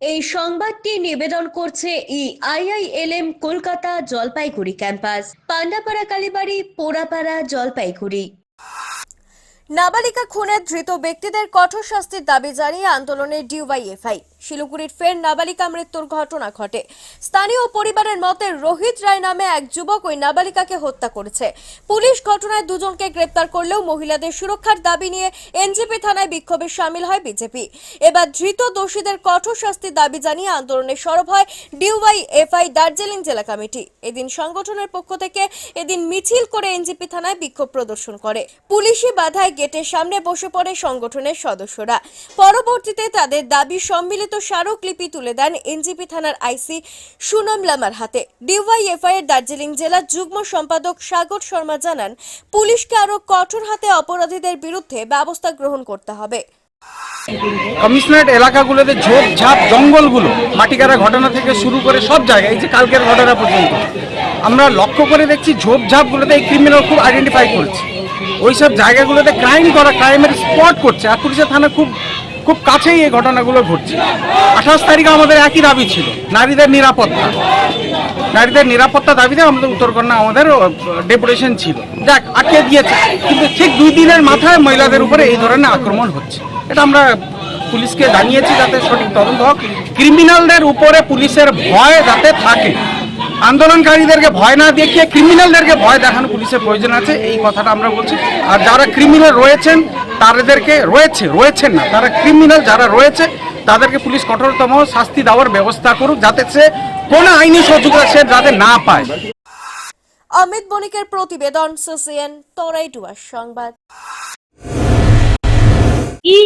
এই সংবাদটি নিবেদন করছে ই আইআইএলএম কলকাতা জলপাইগুড়ি ক্যাম্পাস। পান্ডাপাড়া কালীবাড়ি, পোড়াপাড়া জলপাইগুড়ি। নাবালিকা খুনের ধৃত ব্যক্তিদের কঠোর শাস্তির দাবি জানিয়ে আন্দোলনে ডিওয়াইএফআই শিলিগুড়ির ফের নাবালিকা মৃত্যুর ঘটনা ঘটে। স্থানীয় পরিবারের মতে রোহিত রায় নামে এক যুবক ওই নাবালিকাকে হত্যা করেছে। পুলিশ ঘটনায় দুজনকে গ্রেপ্তার করলেও মহিলাদের সুরক্ষার দাবি নিয়ে এনজিপি থানায় বিক্ষোভে সামিল হয় বিজেপি। এবার ধৃত দোষীদের কঠোর শাস্তির দাবি জানিয়ে আন্দোলনে সরব হয় ডিওয়াইএফআই দার্জিলিং জেলা কমিটি। এদিন সংগঠনের পক্ষ থেকে এদিন মিছিল করে এনজিপি থানায় বিক্ষোভ প্রদর্শন করে। পুলিশি বাধায় গেটের সামনে বসে পড়ে সংগঠনের সদস্যরা। পরবর্তীতে তাদের দাবি সম্মিলিত স্মারকলিপি তুলে দেন এনজিপি থানার আইসি সুনম লামার হাতে। ডিওয়াইএফআই এর দার্জিলিং জেলার যুগ্ম সম্পাদক সাগর শর্মা জানান, পুলিশকে আরও কঠোর হাতে অপরাধীদের বিরুদ্ধে ব্যবস্থা গ্রহণ করতে হবে। কমিশনারেট এলাকাগুলোতে ঝোপ ঝাপ জঙ্গলগুলো মাটিকারা ঘটনা থেকে শুরু করে সব জায়গায়, এই যে কালকের ঘটনা পর্যন্ত। আমরা লক্ষ্য করে দেখছি ঝোপ ঝাপগুলোতে এই ক্রিমিনাল খুব আইডেন্টিফাই করছে। ওই সব জায়গাগুলোতে ক্রাইম করা ক্রাইমের স্পট করছে। আর পুলিশের থানা খুব খুব কাছেই এই ঘটনাগুলো ঘটছে। আঠাশ তারিখে আমাদের একই দাবি ছিল, নারীদের নিরাপত্তা। নারীদের নিরাপত্তা দাবিতে আমাদের উত্তরকন্যা আমাদের ডেপুটেশন ছিল। দেখ, আটকে দিয়েছে। কিন্তু ঠিক দুই দিনের মাথায় মহিলাদের উপরে এই ধরনের আক্রমণ হচ্ছে। এটা আমরা পুলিশকে জানিয়েছি যাতে সঠিক তদন্ত হোক। ক্রিমিনালদের উপরে পুলিশের ভয় যাতে থাকে। আন্দোলনকারীদেরকে ভয় না দেখিয়ে ক্রিমিনালদেরকে ভয় দেখানো পুলিশের প্রয়োজন আছে, এই কথাটা আমরা বলছি। আর যারা ক্রিমিনাল রয়েছেন তাদেরকে রয়েছে, রয়েছেন না। তারা ক্রিমিনাল যারা রয়েছে, তাদেরকে পুলিশ কঠোরতম শাস্তি দেওয়ার ব্যবস্থা করুক যাতে সে কোনো আইনি সুযোগ আছে যাতে না পায়। অমিত বণিকের প্রতিবেদন সিসিএন তরাইটুয়ার সংবাদ।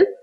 help